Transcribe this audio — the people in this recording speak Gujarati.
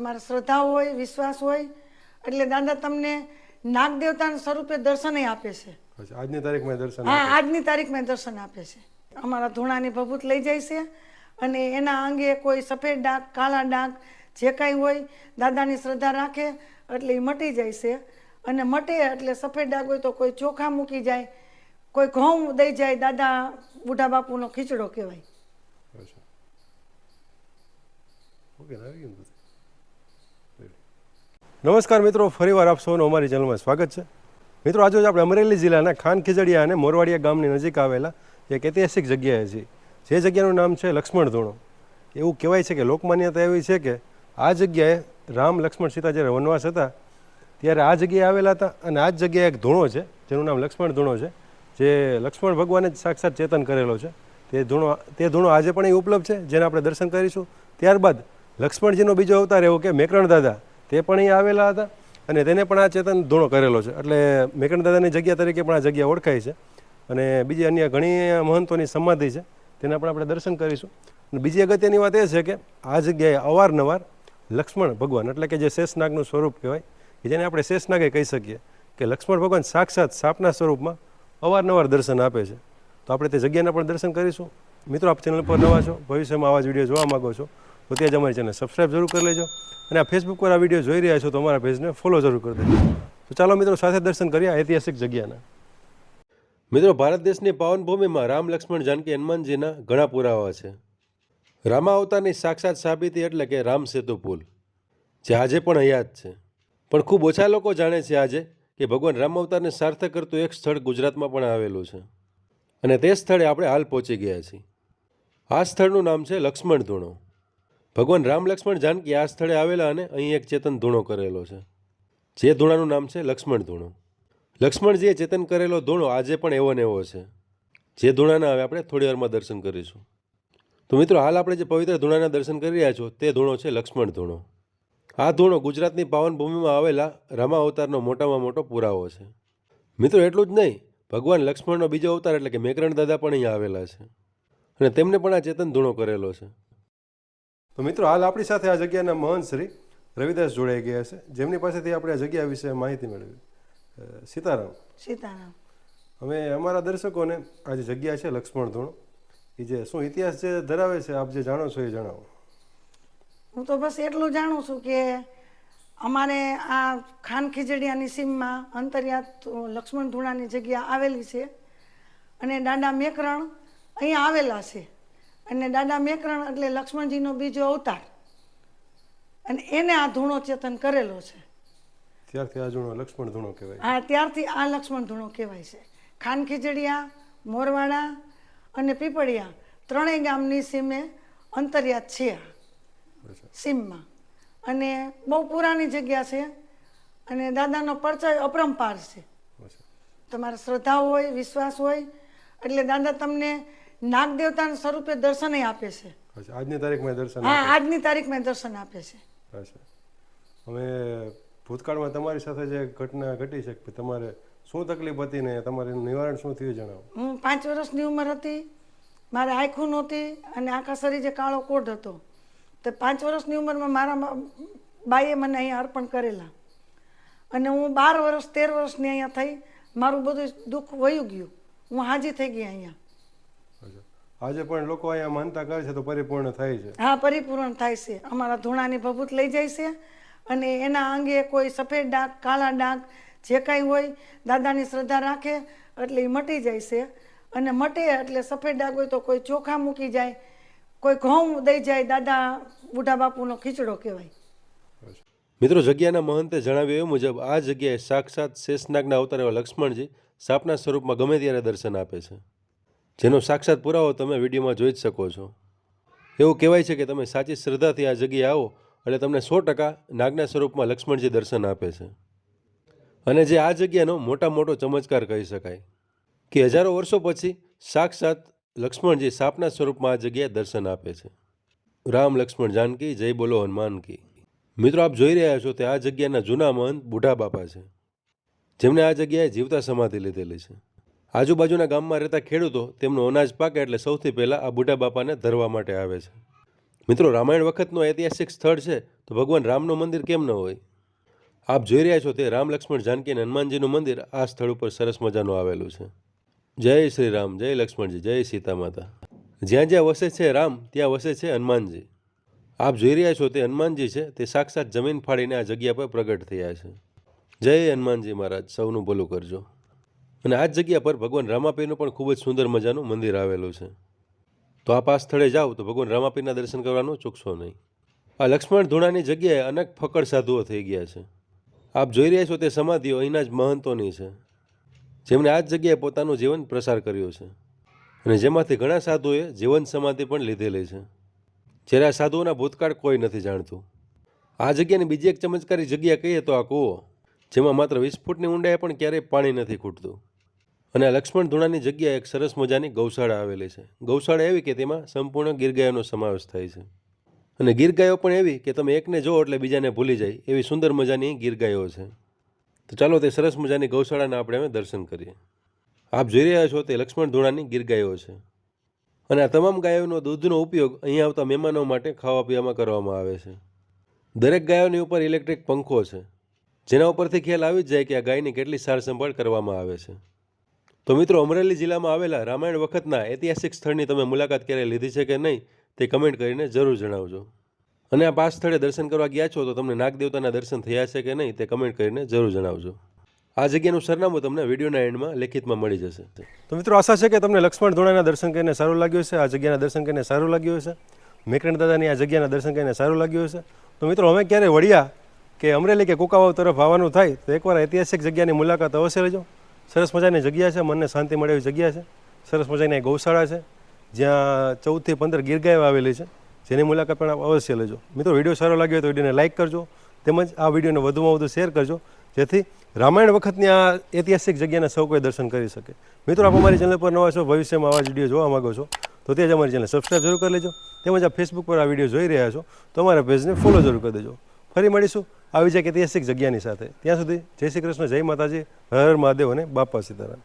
તમારે શ્રદ્ધા હોય વિશ્વાસ હોય એટલે દાદા તમને નાગ દેવતાના સ્વરૂપે દર્શન આપે છે. આજની તારીખમાં દર્શન હા આજની તારીખમાં દર્શન આપે છે. અમારા ધૂણાની ભભૂત લઈ જાય છે અને એના અંગે કોઈ સફેદ ડાક કાળા ડાક જે કાંઈ હોય દાદાની શ્રદ્ધા રાખે એટલે એ મટી જાય છે. અને મટે એટલે સફેદ ડાક હોય તો કોઈ ચોખા મૂકી જાય કોઈ ઘઉં દઈ જાય દાદા બુઢા બાપુનો ખીચડો કહેવાય. ઓકે આવી ગયું બધું. નમસ્કાર મિત્રો, ફરીવાર આપ સૌનું અમારી ચેનલમાં સ્વાગત છે. મિત્રો, આજે આપણે અમરેલી જિલ્લાના ખાન ખીજડીયા અને મોરવાડિયા ગામની નજીક આવેલા એક ઐતિહાસિક જગ્યાએ છીએ. જે જગ્યાનું નામ છે લક્ષ્મણ ધૂણો. એવું કહેવાય છે કે લોકમાન્યતા એવી છે કે આ જગ્યાએ રામ લક્ષ્મણ સીતા જ્યારે વનવાસ હતા, ત્યારે આ જગ્યાએ આવેલા હતા અને આ જ જગ્યાએ એક ધૂણો છે, જેનું નામ લક્ષ્મણ ધૂણો છે, જે લક્ષ્મણ ભગવાને જ સાક્ષાત ચેતન કરેલો છે. તે ધૂણો તે ધૂણો આજે પણ એ ઉપલબ્ધ છે, જેને આપણે દર્શન કરીશું. ત્યારબાદ લક્ષ્મણજીનો બીજો અવતાર એવો કે મેકરણ દાદા તે પણ અહીં આવેલા હતા અને તેને પણ આ ચેતન ધૂણો કરેલો છે. એટલે મેકણ દાદાની જગ્યા તરીકે પણ આ જગ્યા ઓળખાય છે. અને બીજી અન્ય ઘણી મહંતોની સમાધિ છે. તેના પણ આપણે દર્શન કરીશું. અને બીજી અગત્યની વાત એ છે કે આ જગ્યાએ અવારનવાર લક્ષ્મણ ભગવાન, એટલે કે જે શેષનાગનું સ્વરૂપ કહેવાય, કે જેને આપણે શેષનાગે કહી શકીએ, કે લક્ષ્મણ ભગવાન સાક્ષાત સાપના સ્વરૂપમાં અવારનવાર દર્શન આપે છે. તો આપણે તે જગ્યાના પણ દર્શન કરીશું. મિત્રો, આપ ચેનલ પર નવા છો, ભવિષ્યમાં આવા જ વીડિયો જોવા માગો છો તો ત્યાં જ અમારી ચેનલ સબસ્ક્રાઈબ જરૂર કરી લેજો. અને આ ફેસબુક પર આ વીડિયો જોઈ રહ્યા છો તો અમારા પેજને ફોલો જરૂર કરી દેજો. તો ચાલો મિત્રો સાથે દર્શન કરીએ ઐતિહાસિક જગ્યાના. મિત્રો, ભારત દેશની પાવન ભૂમિમાં રામ લક્ષ્મણ જાનકી હનુમાનજીના ઘણા પુરાવા છે. રામા અવતારની સાક્ષાત સાબિતી એટલે કે રામ સેતુ પુલ, જે આજે પણ હયાત છે. પણ ખૂબ ઓછા લોકો જાણે છે આજે કે ભગવાન રામ અવતારને સાર્થક કરતું એક સ્થળ ગુજરાતમાં પણ આવેલું છે. અને તે સ્થળે આપણે હાલ પહોંચી ગયા છીએ. આ સ્થળનું નામ છે લક્ષ્મણ ધૂણો. ભગવાન રામ લક્ષ્મણ જાનકી આ સ્થળે આવેલા અને અહીં એક ચેતન ધૂણો કરેલો છે. જે ધૂણાનું નામ છે લક્ષ્મણ ધૂણો. લક્ષ્મણજીએ ચેતન કરેલો ધૂણો આજે પણ એવો ને એવો છે. જે ધૂણાના હવે આપણે થોડી વારમાં દર્શન કરીશું. તો મિત્રો, હાલ આપણે જે પવિત્ર ધૂણાના દર્શન કરી રહ્યા છો, તે ધૂણો છે લક્ષ્મણ ધૂણો. આ ધૂણો ગુજરાતની પાવન ભૂમિમાં આવેલા રામા અવતારનો મોટામાં મોટો પુરાવો છે. મિત્રો, એટલું જ નહીં, ભગવાન લક્ષ્મણનો બીજો અવતાર એટલે કે મેકરણ દાદા પણ અહીંયા આવેલા છે. અને તેમને પણ આ ચેતન ધૂણો કરેલો છે. તો મિત્રો હાલ આપણી સાથે આ જગ્યાના મહંત શ્રી રવિદાસ જોડાઈ ગયા છે. જેમની પાસેથી આપણે આ જગ્યા વિશે માહિતી મેળવી. સીતારામ. સીતારામ. અમે અમારા દર્શકોને આ જે જગ્યા છે લક્ષ્મણ ધૂણો એ જે શું ઇતિહાસ જે ધરાવે છે આપ જે જાણો છો એ જણાવો. હું તો બસ એટલું જાણું છું કે અમારે આ ખાન ખીજડીયાની સીમમાં અંતરિયાત લક્ષ્મણ ધૂણાની જગ્યા આવેલી છે અને દાંડા મેકરણ અહીંયા આવેલા છે. અને દાદા મેકરણ એટલે લક્ષ્મણજીનો બીજો અવતાર. અને એને આ ધૂણો ચેતન કરેલો છે. ત્યારથી આ ધૂણો લક્ષ્મણ ધૂણો કહેવાય. હા ત્યારથી આ લક્ષ્મણ ધૂણો કહેવાય છે. ખાન ખીજડીયા મોરવાડા અને પીપળિયા ત્રણેય ગામની સીમે અંતરિયાત છે સીમમાં. અને બહુ પુરાણી જગ્યા છે અને દાદાનો પરચય અપરંપાર છે. તમારે શ્રદ્ધા હોય વિશ્વાસ હોય એટલે દાદા તમને નાગ દેવતાના સ્વરૂપે દર્શન આપે છે. અચ્છા આજની તારીખમાં દર્શન હા આજની તારીખમાં દર્શન આપે છે. અચ્છા. અમે ભૂતકાળમાં તમારી સાથે જે ઘટના ઘટી છે કે તમારે શું તકલીફ હતી ને તમારે નિવારણ શું થયું જણાવો? હું પાંચ વર્ષની ઉંમર હતી મારે આંખું નહોતી અને આખા શરીરે કાળો કોટ હતો. તો પાંચ વર્ષની ઉંમરમાં મારા બાઈએ મને અહીંયા અર્પણ કરેલા. અને હું બાર વર્ષ તેર વર્ષની અહીંયા થઈ મારું બધું દુઃખ વયું ગયું. હું હાજી થઈ ગઈ અહીંયા. આજે પણ લોકો અહીંયા માનતા કરે છે તો પરિપૂર્ણ થાય છે. હા પરિપૂર્ણ થાય છે. અમારા ધૂણાની ભભૂત લઈ જાય છે અને એના અંગે કોઈ સફેદ ડાઘ કાળા ડાઘ જે કાંઈ હોય દાદાની શ્રદ્ધા રાખે એટલે એ મટી જાય છે. અને મટે એટલે સફેદ ડાઘ હોય તો કોઈ ચોખા મૂકી જાય કોઈ ઘઉં દઈ જાય દાદા બુઢા બાપુનો ખીચડો કહેવાય. મિત્રો જગ્યાના મહંતે જણાવ્યું એ મુજબ આ જગ્યાએ સાક્ષાત શેષનાગના અવતાર એવા લક્ષ્મણજી સાપના સ્વરૂપમાં ગમે ત્યારે દર્શન આપે છે. જેનો સાક્ષાત પુરાવો તમે વિડીયોમાં જોઈ જ શકો છો. એવું કહેવાય છે કે તમે સાચી શ્રદ્ધાથી આ જગ્યાએ આવો એટલે તમને સો ટકા નાગના સ્વરૂપમાં લક્ષ્મણજી દર્શન આપે છે. અને જે આ જગ્યાનો મોટા મોટો ચમત્કાર કહી શકાય કે હજારો વર્ષો પછી સાક્ષાત લક્ષ્મણજી સાપના સ્વરૂપમાં આ જગ્યાએ દર્શન આપે છે. રામ લક્ષ્મણ જાનકી, જય બોલો હનુમાન કી. મિત્રો, આપ જોઈ રહ્યા છો તે આ જગ્યાના જૂના મહંત બુઢા બાપા છે. જેમણે આ જગ્યાએ જીવતા સમાધિ લીધેલી છે. આજુબાજુના ગામમાં રહેતા ખેડૂતો તેમનું અનાજ પાકે એટલે સૌથી પહેલાં આ બુઢા બાપાને ધરવા માટે આવે છે. મિત્રો, રામાયણ વખતનું ઐતિહાસિક સ્થળ છે, તો ભગવાન રામનું મંદિર કેમ ન હોય? આપ જોઈ રહ્યા છો તે રામ લક્ષ્મણ જાનકી અને હનુમાનજીનું મંદિર આ સ્થળ ઉપર સરસ મજાનું આવેલું છે. જય શ્રી રામ, જય લક્ષ્મણજી, જય સીતા માતા. જ્યાં જ્યાં વસે છે રામ, ત્યાં વસે છે હનુમાનજી. આપ જોઈ રહ્યા છો તે હનુમાનજી છે, તે સાક્ષાત જમીન ફાડીને આ જગ્યા પર પ્રગટ થયા છે. જય હનુમાનજી મહારાજ, સૌનું ભલું કરજો. અને આ જ જગ્યા પર ભગવાન રામાપીરનું પણ ખૂબ જ સુંદર મજાનું મંદિર આવેલું છે. તો આપ આ સ્થળે જાઓ તો ભગવાન રામાપીરના દર્શન કરવાનું ચૂકશો નહીં. આ લક્ષ્મણ ધૂણાની જગ્યાએ અનેક ફકડ સાધુઓ થઈ ગયા છે. આપ જોઈ રહ્યા છો તે સમાધિઓ અહીંના જ મહંતોની છે. જેમણે આ જ જગ્યાએ પોતાનું જીવન પ્રસાર કર્યો છે. અને જેમાંથી ઘણા સાધુઓએ જીવન સમાધિ પણ લીધેલી છે. જ્યારે આ સાધુઓના ભૂતકાળ કોઈ નથી જાણતું. આ જગ્યાની બીજી એક ચમત્કારી જગ્યા કહીએ તો આ કૂવો, જેમાં માત્ર વીસ ફૂટની ઊંડાઈએ પણ ક્યારેય પાણી નથી ખૂટતું. અને લક્ષ્મણ ધૂણાની જગ્યાએ એક સરસ મજાની ગૌશાળા આવેલી છે. ગૌશાળા એવી કે તેમાં સંપૂર્ણ ગીરગાયોનો સમાવેશ થાય છે. અને ગીરગાયો પણ એવી કે તમે એકને જો એટલે બીજાને ભૂલી જાય એવી સુંદર મજાની ગીરગાયો છે. તો ચાલો તે સરસ મજાની ગૌશાળાના આપણે હવે દર્શન કરીએ. આપ જોઈ રહ્યા છો તે લક્ષ્મણ ધૂણાની ગીરગાયો છે. અને આ તમામ ગાયોનો દૂધનો ઉપયોગ અહીં આવતા મહેમાનો માટે ખાવા પીવામાં કરવામાં આવે છે. દરેક ગાયોની ઉપર ઇલેક્ટ્રિક પંખો છે. જેના ઉપરથી ખ્યાલ આવી જ જાય કે આ ગાયની કેટલી સાર સંભાળ કરવામાં આવે છે. તો મિત્રો, અમરેલી જિલ્લામાં આવેલા રામાયણ વખતના ઐતિહાસિક સ્થળની તમે મુલાકાત ક્યારે લીધી છે કે નહીં તે કમેન્ટ કરીને જરૂર જણાવજો. અને આ પાંચ સ્થળે દર્શન કરવા ગયા છો તો તમને નાગદેવતાના દર્શન થયા છે કે નહીં તે કમેન્ટ કરીને જરૂર જણાવજો. આ જગ્યાનું સરનામું તમને વિડીયોના એન્ડમાં લેખિતમાં મળી જશે. તો મિત્રો, આશા છે કે તમને લક્ષ્મણ ધોળાના દર્શન કરીને સારું લાગ્યું છે આ જગ્યાના દર્શન કરીને સારું લાગ્યું હશે. મેકરણ દાદાની આ જગ્યાના દર્શન કરીને સારું લાગ્યું હશે. તો મિત્રો, અમે ક્યારે વળ્યા કે અમરેલી કે કુકાવાવ તરફ આવવાનું થાય તો એકવાર ઐતિહાસિક જગ્યાની મુલાકાત અવશ્ય લેજો. સરસ મજાની જગ્યા છે, મનને શાંતિ મળે એવી જગ્યા છે. સરસ મજાની ગૌશાળા છે, જ્યાં ચૌદથી પંદર ગીરગાયો આવેલી છે. જેની મુલાકાત પણ અવશ્ય લેજો. મિત્રો, વીડિયો સારો લાગ્યો હોય તો વિડીયોને લાઇક કરજો, તેમજ આ વિડીયોને વધુમાં વધુ શેર કરજો, જેથી રામાયણ વખતની આ ઐતિહાસિક જગ્યાના સૌ કોઈ દર્શન કરી શકે. મિત્રો, આપ અમારી ચેનલ પર નવા છો ભવિષ્યમાં આવા જ વીડિયો જોવા માગો છો, તો તે જ અમારી ચેનલ સબસ્ક્રાઈબ જરૂર કરી લેજો, તેમજ આ ફેસબુક પર આ વીડિયો જોઈ રહ્યા છો, તો અમારા પેજને ફોલો જરૂર કરી દેજો. ફરી મળીશું. આવી જાય ઐતિહાસિક જગ્યાની સાથે. ત્યાં સુધી જય શ્રી કૃષ્ણ, જય માતાજી, હર હર મહાદેવ અને બાપા સીતારામ.